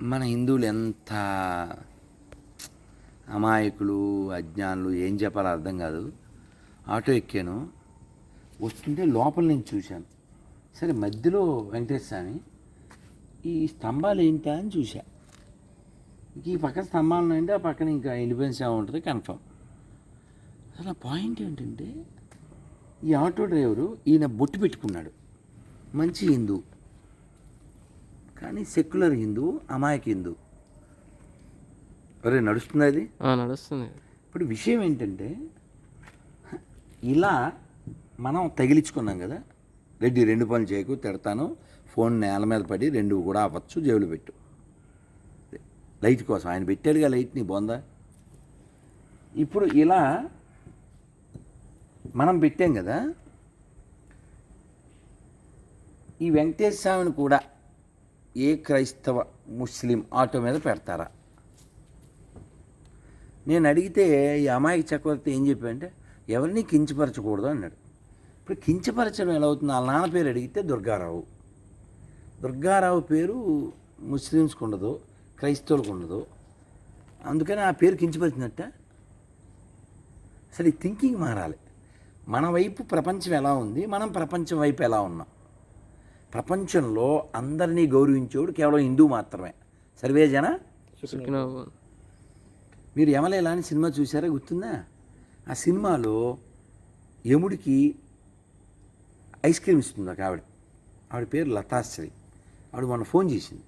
మన హిందువులు ఎంత అమాయకులు అజ్ఞానులు ఏం చెప్పాలో అర్థం కాదు. ఆటో ఎక్కాను. వస్తుంటే లోపల నుంచి చూశాను. సరే మధ్యలో వెంకటేశ్వర స్వామి ఈ స్తంభాలు ఏంటా అని చూశా. ఈ పక్కన స్తంభాలు ఉన్నాయంటే ఆ పక్కన ఇంకా ఇండిపెండెన్స్ ఉంటుంది కన్ఫర్మ్. అసలు పాయింట్ ఏంటంటే ఈ ఆటో డ్రైవరు ఈయన బొట్టు పెట్టుకున్నాడు. మంచి హిందూ. కానీ సెక్యులర్ హిందూ అమాయక హిందూ. ఒరే నడుస్తుంది అది నడుస్తుంది. ఇప్పుడు విషయం ఏంటంటే ఇలా మనం తగిలించుకున్నాం కదా. రెడ్డి రెండు పనులు చేయకు తిడతాను. ఫోన్ నేల మీద పడి రెండు కూడా అవ్వచ్చు జేబులు పెట్టు. లైట్ కోసం. ఆయన పెట్టాడుగా లైట్ నీ బొందా. ఇప్పుడు ఇలా మనం పెట్టాం కదా. ఈ వెంకటేశ్వర స్వామిని కూడా ఏ క్రైస్తవ ముస్లిం ఆటో మీద పెడతారా? నేను అడిగితే ఈ అమాయక చక్రవర్తి ఏం చెప్పాడంటే ఎవరిని కించపరచకూడదు అన్నాడు. ఇప్పుడు కించపరచడం ఎలా అవుతుంది? వాళ్ళ నాన్న పేరు అడిగితే దుర్గారావు. దుర్గారావు పేరు ముస్లిమ్స్కి ఉండదు క్రైస్తవులకు ఉండదు. అందుకని ఆ పేరు కించపరిచినట్ట. అసలు ఈ థింకింగ్ మారాలి. మన వైపు ప్రపంచం ఎలా ఉంది? మనం ప్రపంచం వైపు ఎలా ఉన్నాం? ప్రపంచంలో అందరినీ గౌరవించేవాడు కేవలం హిందూ మాత్రమే. సర్వే జన మీరు యమలేలా అని సినిమా చూసారా గుర్తుందా? ఆ సినిమాలో యముడికి ఐస్ క్రీమ్ ఇస్తుంది ఒక ఆవిడ. ఆవిడ పేరు లతాశ్రీ. ఆవిడ మొన్న ఫోన్ చేసింది.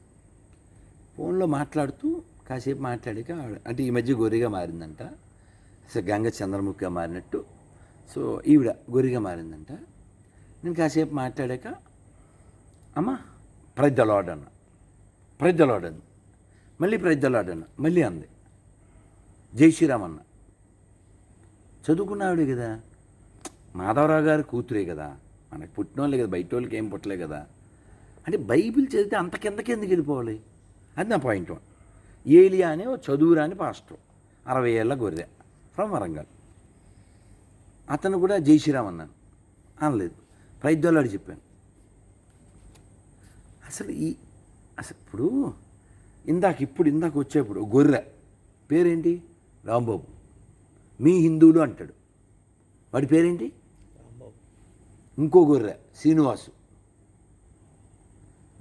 ఫోన్లో మాట్లాడుతూ కాసేపు మాట్లాడాక ఆవిడ అంటే ఈ మధ్య గొర్రెగా మారిందంట. అసలు గంగ చంద్రముఖిగా మారినట్టు. సో ఈవిడ గొర్రెగా మారిందంట. నేను కాసేపు మాట్లాడాక అమ్మ. ప్రజ్జలాడ్ అన్న. ప్రజ్జలాడ్ అంది. మళ్ళీ ప్రజ్జలాడ్ అన్న. మళ్ళీ అంది. జై శ్రీరామ్ అన్న. చదువుకున్నావిడే కదా. మాధవరావు గారి కూతురే కదా. మనకు పుట్టిన వాళ్ళే కదా. బయట వాళ్ళకి ఏం పుట్టలే కదా. అంటే బైబిల్ చదివితే అంత కిందకి ఎందుకు వెళ్ళిపోవాలి? అది నా పాయింట్ వన్ ఏలియా అనే ఓ చదువురాని పాస్టర్. అరవై ఏళ్ళ గొర్రె. ఫ్రమ్ వరంగల్. అతను కూడా జై శ్రీరామ్ అన్నాను. అనలేదు. ప్రైద్దోలాడు చెప్పాను. అసలు ఈ అసలు ఇప్పుడు ఇందాక ఇప్పుడు ఇందాక వచ్చేప్పుడు గొర్రె పేరేంటి? రాంబాబు. మీ హిందువులు అంటాడు. వాడి పేరేంటి? ఇంకో గొర్రె శ్రీనివాసు.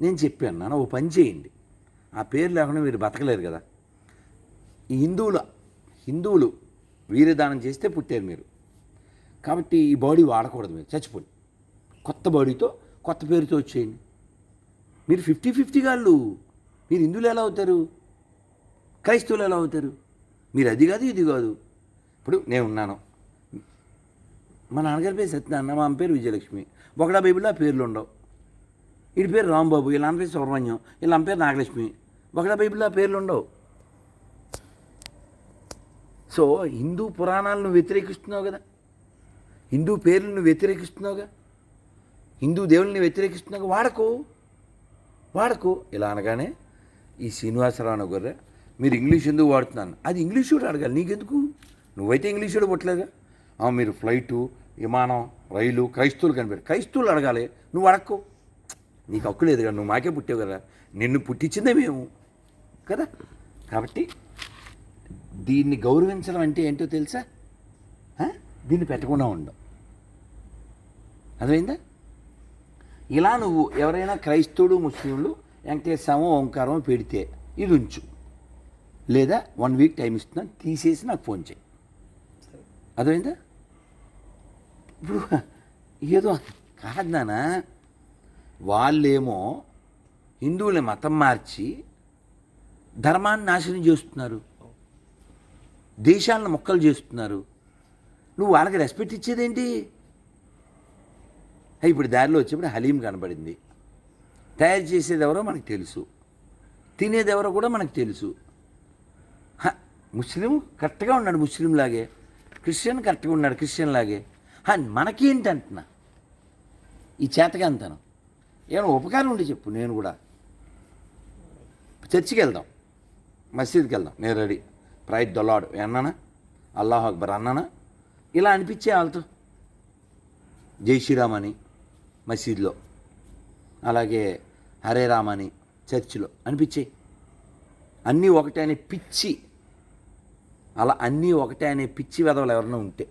నేను చెప్పాను నాన్న ఓ పని చేయండి. ఆ పేరు లేకుండా మీరు బతకలేరు కదా. ఈ హిందువులు హిందువులు వీరదానం చేస్తే పుట్టారు మీరు. కాబట్టి ఈ బాడీ వాడకూడదు మీరు చచ్చిపోండి. కొత్త బాడీతో కొత్త పేరుతో వచ్చేయండి. మీరు ఫిఫ్టీ ఫిఫ్టీ గాళ్ళు. మీరు హిందువులు ఎలా అవుతారు? క్రైస్తవులు ఎలా అవుతారు? మీరు అది కాదు ఇది కాదు. ఇప్పుడు నేను ఉన్నాను. మా నాన్నగారి పేరు సత్యనారాయణ మా అమ్మ పేరు విజయలక్ష్మి. ఒకడా బైబిల్లో ఆ పేర్లు ఉండవు. వీడి పేరు రాంబాబు వీళ్ళ అన్న పేరు సుబ్రహ్మణ్యం వీళ్ళ అమ్మ పేరు నాగలక్ష్మి. ఒకడా బైబిల్లో ఆ పేర్లు ఉండవు. సో హిందూ పురాణాలను వ్యతిరేకిస్తున్నావు కదా? హిందూ పేర్లను వ్యతిరేకిస్తున్నావుగా? హిందూ దేవుల్ని వ్యతిరేకిస్తున్నావు వాడకు. వాడకు. ఇలా అనగానే ఈ శ్రీనివాసరావు అనే గొర్రె మీరు ఇంగ్లీష్ ఎందుకు వాడుతున్నాను అది ఇంగ్లీష్ కూడా అడగాలి. నీకెందుకు? నువ్వైతే ఇంగ్లీష్ కూడా పుట్టలేదా? మీరు ఫ్లైటు విమానం రైలు క్రైస్తవులు కనిపెట్టు క్రైస్తవులు అడగాలి. నువ్వు అడక్కు. నీకు హక్కు లేదు కదా. నువ్వు మాకే పుట్టావు కదా. నిన్ను పుట్టించిందే మేము. కదా? కాబట్టి దీన్ని గౌరవించడం అంటే ఏంటో తెలుసా? దీన్ని పెట్టకుండా ఉండవు అర్థమైందా? ఇలా నువ్వు ఎవరైనా క్రైస్తవుడు ముస్లింలు వెంకటేశ్వరం ఓంకారం పెడితే ఇది ఉంచు. లేదా వన్ వీక్ టైం ఇస్తున్నాను తీసేసి నాకు ఫోన్ చేయి. అర్థమైందా? ఇప్పుడు ఏదో కాదు నాన్న వాళ్ళేమో హిందువుల మతం మార్చి ధర్మాన్ని నాశనం చేస్తున్నారు. దేశాలను మొక్కలు చేస్తున్నారు. నువ్వు వాళ్ళకి రెస్పెక్ట్ ఇచ్చేదేంటి? ఇప్పుడు దారిలో వచ్చేప్పుడు హలీం కనబడింది. తయారు చేసేది ఎవరో మనకు తెలుసు. తినేది ఎవరో కూడా మనకు తెలుసు. ముస్లిం కరెక్ట్గా ఉన్నాడు ముస్లిం లాగే. క్రిస్టియన్ కరెక్ట్గా ఉన్నాడు క్రిస్టియన్ లాగే. హ, మనకేంటి అంటున్నా ఈ చేతకంతనం ఏమైనా ఉపకారం ఉండి చెప్పు నేను కూడా. చర్చికి వెళ్దాం. మసీద్కి వెళ్దాం. నేను రెడీ. ప్రైట్ దొల్లాడు. అన్నానా అల్లాహ్ అక్బర్ అన్నానా? ఇలా అనిపించే వాళ్ళతో. జై శ్రీరామ్ అని. మసీద్లో. అలాగే హరే రామ్ అని చర్చిలో. అనిపించే అన్నీ ఒకటే అనే పిచ్చి. అలా అన్నీ ఒకటే అనే పిచ్చి వెదవలు ఎవరైనా ఉంటే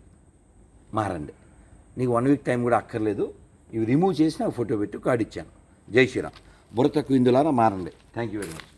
మారండి. నీకు వన్ వీక్ టైం కూడా అక్కర్లేదు. ఇవి రిమూవ్ చేసి నాకు ఫోటో పెట్టి కార్డు ఇచ్చాను. జై శ్రీరామ్. బుర్ర తక్కువ ఇందులారా మారండి. Thank you very much